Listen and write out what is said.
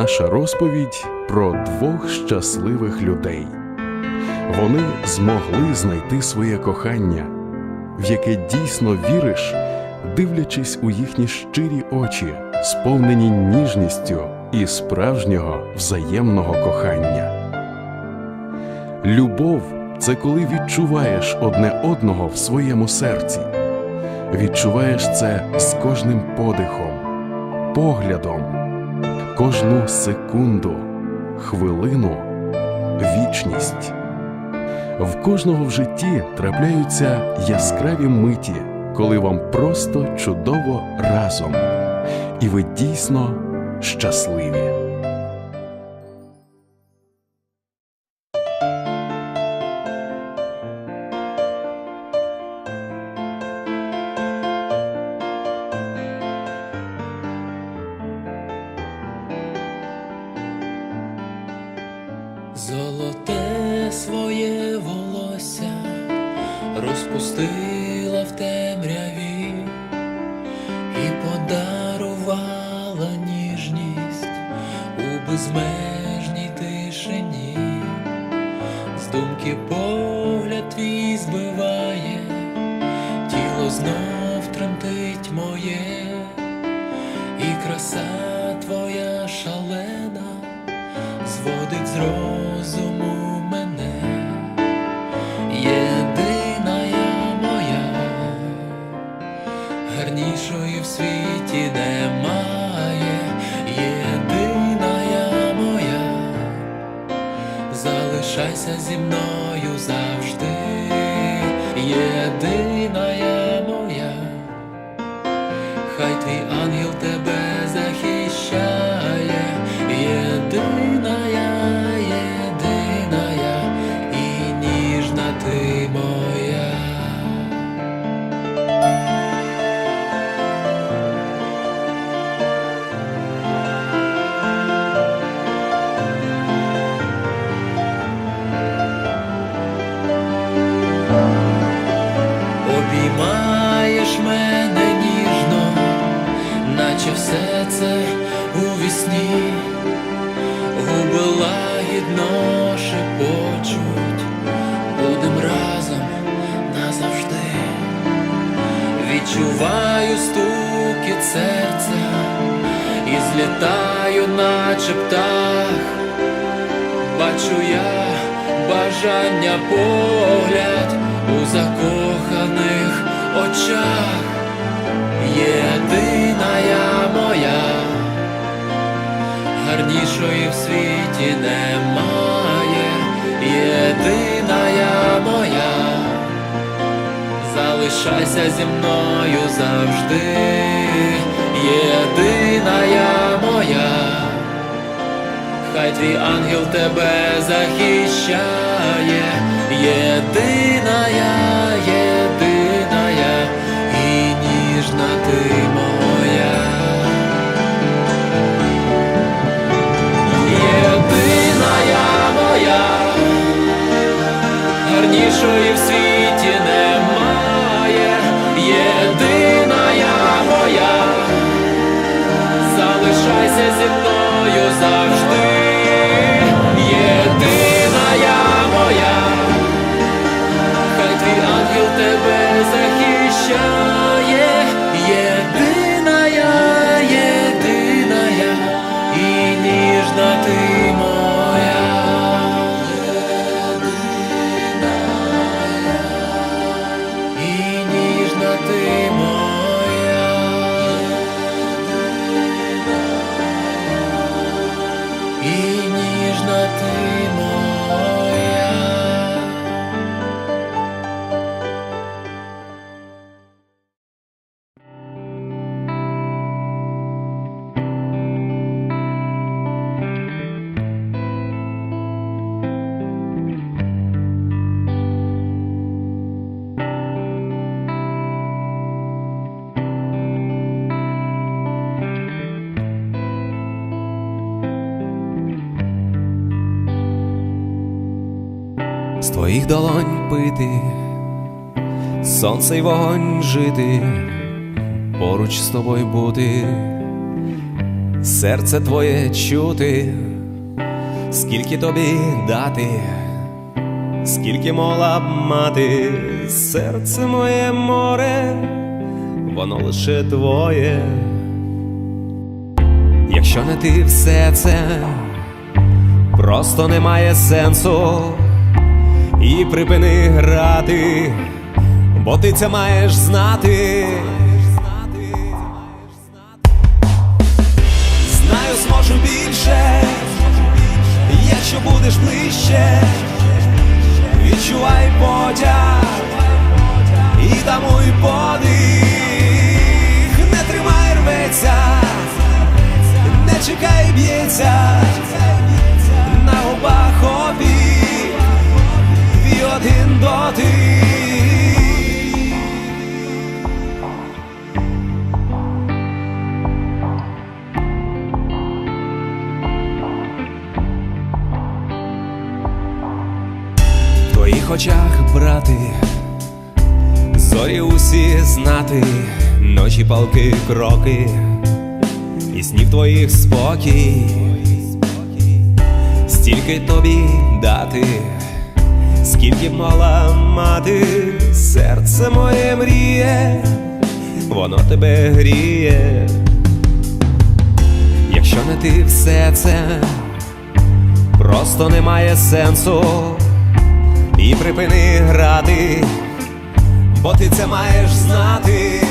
наша розповідь про двох щасливих людей. Вони змогли знайти своє кохання, в яке дійсно віриш, дивлячись у їхні щирі очі, сповнені ніжністю і справжнього взаємного кохання. Любов це коли відчуваєш одне одного в своєму серці. Відчуваєш це з кожним подихом, поглядом, кожну секунду, хвилину, вічність. В кожного в житті трапляються яскраві миті, коли вам просто чудово разом, і ви дійсно щасливі. Розпустила в темряві і подарувала ніжність у безмежній тишині, з думки погляд твій збиває, тіло знов тремтить моє, і краса твоя шалена зводить з розуму гарнішої в світі немає, єдина моя, залишайся зі мною завжди, єдина моя, хай твій ангел тебе наче все це у вісні, губи лагідно шепочуть, будем разом назавжди. Відчуваю стукіт серця і злітаю, наче птах. Бачу я бажання погляд у закоханих очах. Єдина я моя, гарнішої в світі немає, єдина моя, залишайся зі мною завжди, єдина моя хай твій ангел тебе захищає, єдина з твоїх долонь пити, сонце й вогонь жити, поруч з тобою бути, серце твоє чути, скільки тобі дати, скільки мола б мати, серце моє море, воно лише твоє. Якщо не ти все це, просто немає сенсу. І припини грати, бо ти це маєш знати. Знаю, зможу більше, якщо будеш ближче, відчувай потяг очах, брати, зорі усі знати, ночі палки кроки, і сніг твоїх спокій, стільки тобі дати, скільки мала мати, серце моє мріє, воно тебе гріє, якщо не ти все це, просто немає сенсу і припини грати, бо ти це маєш знати.